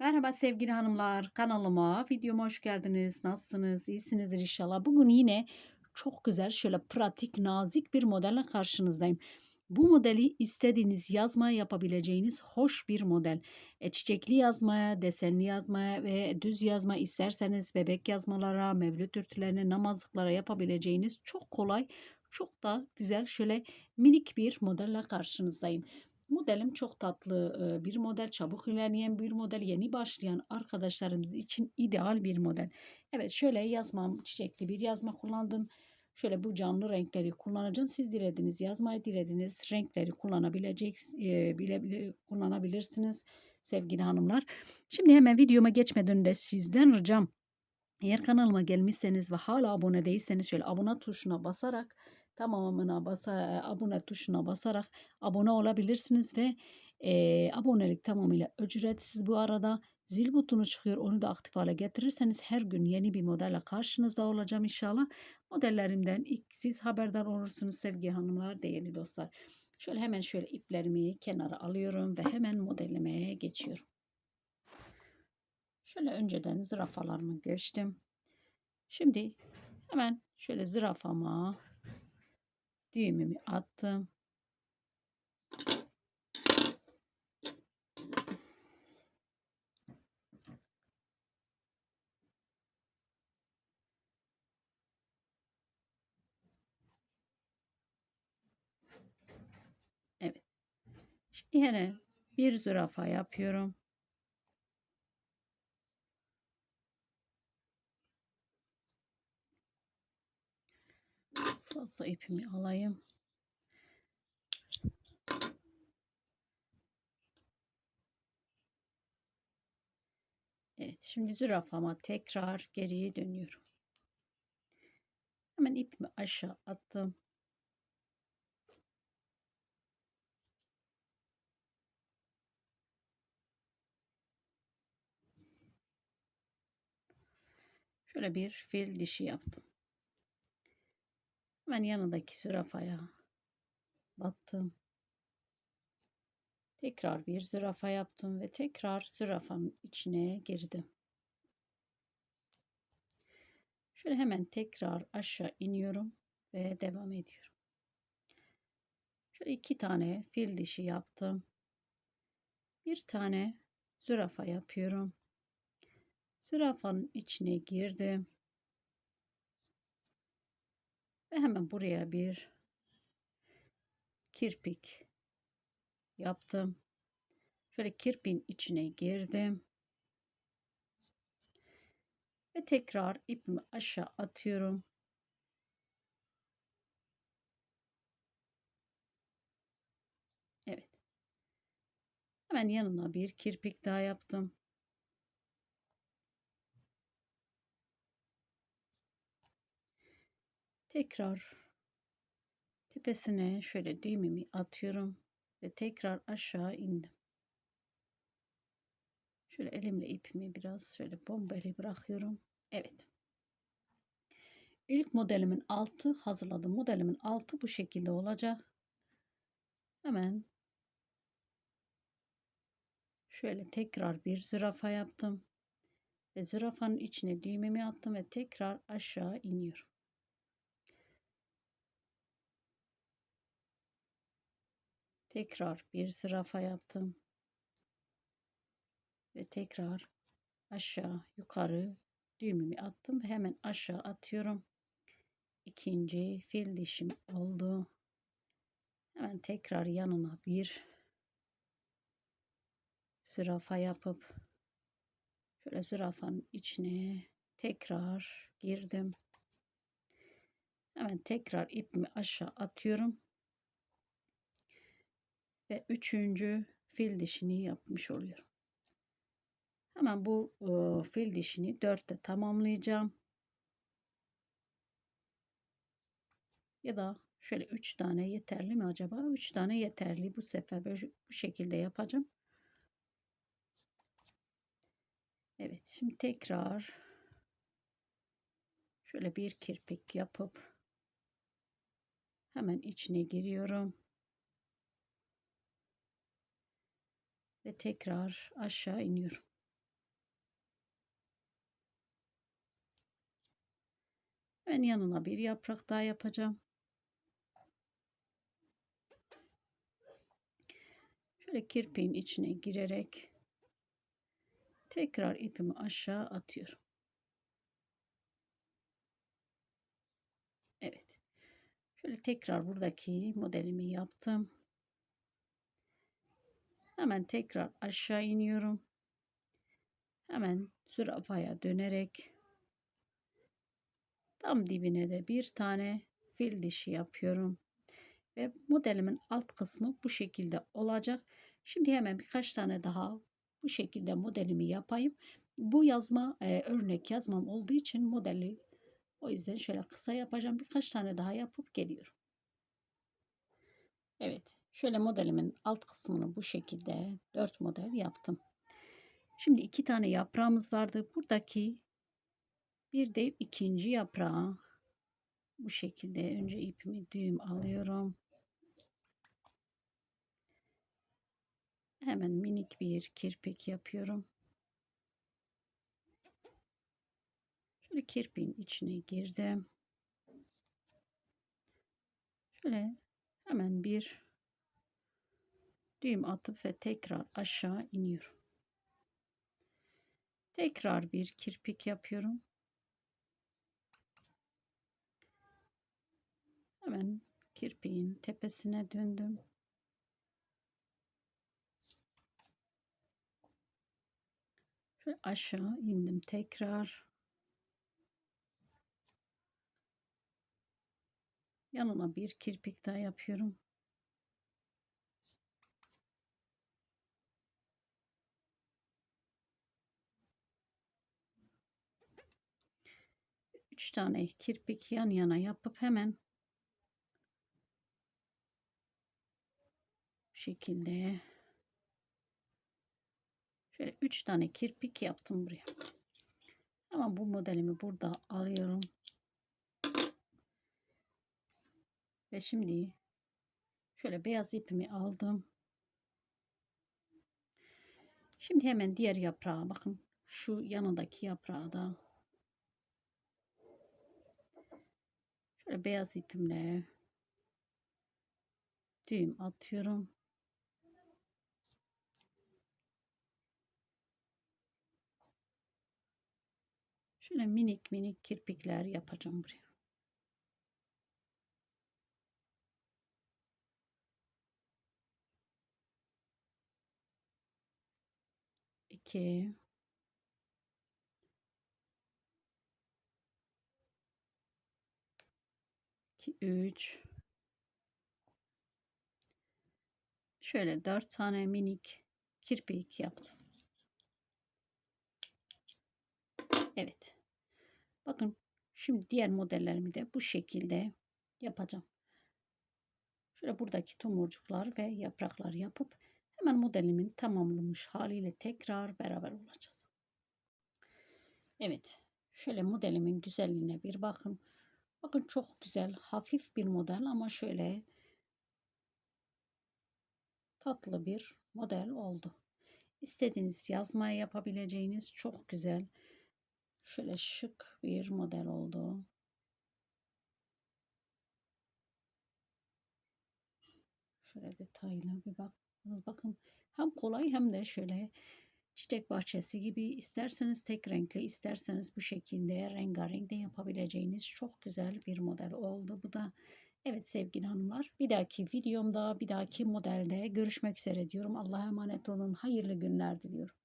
Merhaba sevgili hanımlar, kanalıma, videoma hoş geldiniz. Nasılsınız? İyisinizdir inşallah. Bugün yine çok güzel, şöyle pratik, nazik bir modelle karşınızdayım. Bu modeli istediğiniz yazmaya yapabileceğiniz hoş bir model. E, çiçekli yazmaya, desenli yazmaya ve düz yazma isterseniz bebek yazmalara, mevlüt örtülerine, namazlıklara yapabileceğiniz çok kolay, çok da güzel şöyle minik bir modelle karşınızdayım. Modelim çok tatlı bir model, çabuk ilerleyen bir model, yeni başlayan arkadaşlarımız için ideal bir model. Evet şöyle yazmam, çiçekli bir yazma kullandım. Şöyle bu canlı renkleri kullanacağım. Siz dilediğiniz yazmayı dilediğiniz renkleri kullanabilecek, bile, bile kullanabilirsiniz sevgili hanımlar. Şimdi hemen videoma geçmeden önce sizden ricam eğer kanalıma gelmişseniz ve hala abone değilseniz şöyle abone tuşuna basarak tamamına basa, abone tuşuna basarak abone olabilirsiniz ve e, abonelik tamamıyla ücretsiz bu arada zil butonu çıkıyor onu da aktif hale getirirseniz her gün yeni bir modelle karşınızda olacağım inşallah. Modellerimden ilk siz haberdar olursunuz sevgili hanımlar, değerli dostlar. Şöyle hemen şöyle iplerimi kenara alıyorum ve hemen modellemeye geçiyorum. Şöyle önceden zürafalarımı geçtim. Şimdi hemen şöyle zürafama düğümümü attım. Evet. Şimdi yine bir zürafa yapıyorum. Fazla ipimi alayım. Evet, şimdi zürafama tekrar geriye dönüyorum. Hemen ipimi aşağı attım. Şöyle bir fil dişi yaptım. Hemen yanındaki zürafaya battım. Tekrar bir zürafa yaptım ve tekrar zürafanın içine girdim. Şöyle hemen tekrar aşağı iniyorum ve devam ediyorum. Şöyle iki tane fil dişi yaptım. Bir tane zürafa yapıyorum. Zürafanın içine girdim. Ve hemen buraya bir kirpik yaptım. Şöyle kirpin içine girdim. Ve tekrar ipimi aşağı atıyorum. Evet. Hemen yanına bir kirpik daha yaptım. Tekrar tepesine şöyle düğümümü atıyorum ve tekrar aşağı indim. Şöyle elimle ipimi biraz şöyle bombeli bırakıyorum. Evet. İlk modelimin altı hazırladım. Modelimin altı bu şekilde olacak. Hemen şöyle tekrar bir zürafa yaptım. Ve zürafanın içine düğmemi attım ve tekrar aşağı iniyorum. Tekrar bir zürafa yaptım. Ve tekrar aşağı yukarı düğümümü attım ve hemen aşağı atıyorum. İkinci fil dişim oldu. Hemen tekrar yanına bir zürafa yapıp şöyle zürafanın içine tekrar girdim. Hemen tekrar ipimi aşağı atıyorum ve üçüncü fil dişini yapmış oluyorum. Hemen bu e, fil dişini dörtte tamamlayacağım. Ya da şöyle üç tane yeterli mi acaba? Üç tane yeterli. Bu sefer böyle bu şekilde yapacağım. Evet şimdi tekrar şöyle bir kirpik yapıp hemen içine giriyorum. ve tekrar aşağı iniyorum. Ben yanına bir yaprak daha yapacağım. Şöyle kirpiğin içine girerek tekrar ipimi aşağı atıyorum. Evet. Şöyle tekrar buradaki modelimi yaptım. Hemen tekrar aşağı iniyorum. Hemen zürafaya dönerek tam dibine de bir tane fil dişi yapıyorum. Ve modelimin alt kısmı bu şekilde olacak. Şimdi hemen birkaç tane daha bu şekilde modelimi yapayım. Bu yazma e, örnek yazmam olduğu için modeli o yüzden şöyle kısa yapacağım. Birkaç tane daha yapıp geliyorum. Evet. Şöyle modelimin alt kısmını bu şekilde 4 model yaptım. Şimdi iki tane yaprağımız vardı. Buradaki bir de ikinci yaprağı bu şekilde önce ipimi düğüm alıyorum. Hemen minik bir kirpik yapıyorum. Şöyle kirpiğin içine girdim. Şöyle hemen bir düğüm atıp ve tekrar aşağı iniyorum. Tekrar bir kirpik yapıyorum. Hemen kirpiğin tepesine döndüm. Şöyle aşağı indim tekrar. Yanına bir kirpik daha yapıyorum. Üç tane kirpik yan yana yapıp hemen bu şekilde şöyle üç tane kirpik yaptım buraya. Ama bu modelimi burada alıyorum. Ve şimdi şöyle beyaz ipimi aldım. Şimdi hemen diğer yaprağa bakın. Şu yanındaki yaprağı da şöyle beyaz ipimle düğüm atıyorum. Şöyle minik minik kirpikler yapacağım buraya. 2 2 3 Şöyle 4 tane minik kirpik yaptım. Evet. Bakın şimdi diğer modellerimi de bu şekilde yapacağım. Şöyle buradaki tomurcuklar ve yapraklar yapıp Hemen modelimin tamamlanmış haliyle tekrar beraber olacağız. Evet. Şöyle modelimin güzelliğine bir bakın. Bakın çok güzel, hafif bir model ama şöyle tatlı bir model oldu. İstediğiniz yazmaya yapabileceğiniz çok güzel, şöyle şık bir model oldu. Şöyle detaylı bir bak. Bakın hem kolay hem de şöyle çiçek bahçesi gibi isterseniz tek renkli isterseniz bu şekilde rengarenk de yapabileceğiniz çok güzel bir model oldu. Bu da evet sevgili hanımlar bir dahaki videomda bir dahaki modelde görüşmek üzere diyorum. Allah'a emanet olun. Hayırlı günler diliyorum.